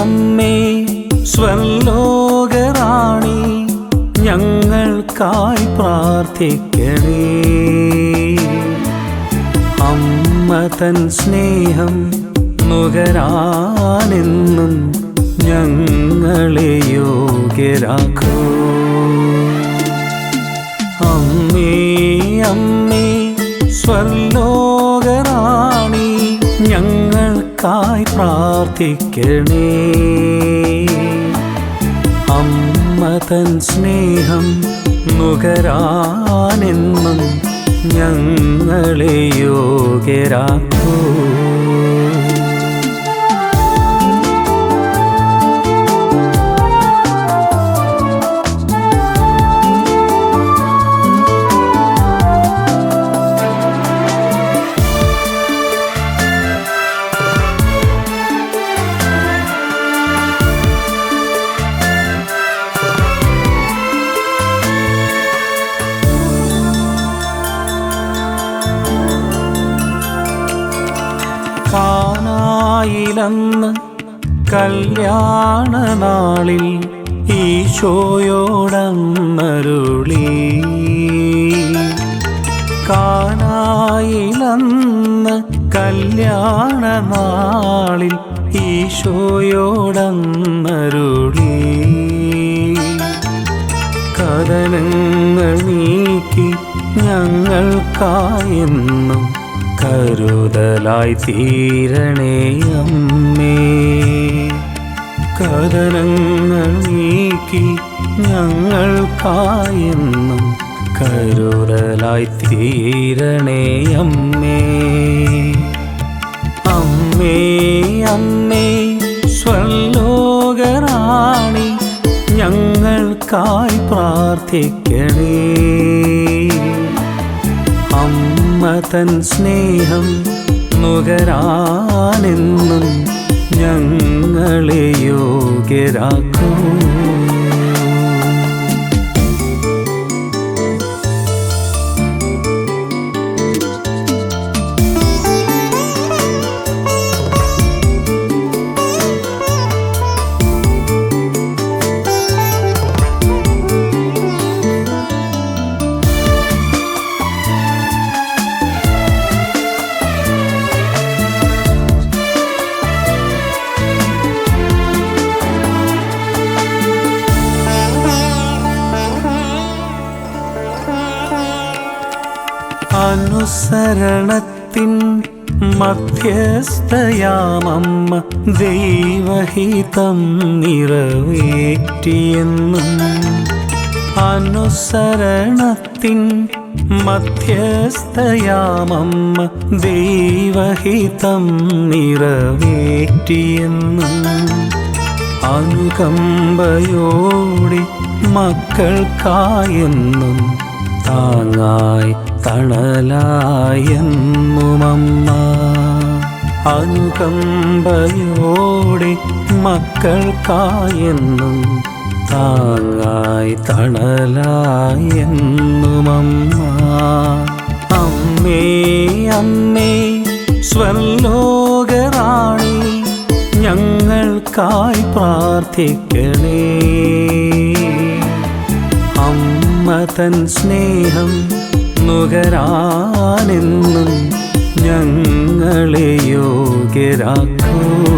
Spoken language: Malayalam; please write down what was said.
അമ്മേ സ്വർലോകറാണി ഞങ്ങൾക്കായി പ്രാർത്ഥിക്കണേ. അമ്മ തൻ സ്നേഹം നുകരാനെന്നും ഞങ്ങളെ യോഗ്യരാക്കൂ. അമ്മേ അമ്മേ സ്വർഗ ഞങ്ങൾക്കായി പ്രാർത്ഥിക്കണേ. അമ്മ തൻ സ്നേഹം നുകരാനെന്നും ഞങ്ങളെ യോഗ്യരാക്കൂ. കാനായിലന്ന് കല്യാണ നാളിൽ ഈശോയോടന്നരുളി. കാനായിലന്ന് കല്യാണ നാളിൽ ഈശോയോടന്നരുളി. കഥനങ്ങൾ നീക്കി ഞങ്ങൾക്കായെന്നും കരുതലായി തീരണേ അമ്മേ. കഥനങ്ങൾ നീക്കി ഞങ്ങൾക്കായെന്നും കരുതലായി തീരണേ അമ്മേ. അമ്മേ അമ്മേ ഞങ്ങൾ ഞങ്ങൾക്കായി പ്രാർത്ഥിക്കണേ. അമ്മ തൻ സ്നേഹം നുകരാനെന്നും ഞങ്ങളെ യോഗ്യരാക്കൂ. അനുസരണത്തിൻ മധ്യസ്ഥയാമമ്മ ദൈവഹിതം നിറവേറ്റിയെന്നും അനുസരണത്തിൻ മധ്യസ്ഥയാമമ്മ ദൈവഹിതം നിറവേറ്റിയെന്നും അനുകമ്പയോടെ മക്കൾക്കായെന്നും താങ്ങായി തണലായെന്നുമമ്മ അനുകമ്പയോടെ മക്കൾക്കായെന്നും താങ്ങായി തണലായെന്നുമമ്മ അമ്മേ അമ്മേ സ്വർലോകറാണി ഞങ്ങൾക്കായി പ്രാർത്ഥിക്കണേ. അമ്മ തൻ സ്നേഹം നുകരാനെന്നും ഞങ്ങളെ യോഗ്യരാക്കൂ.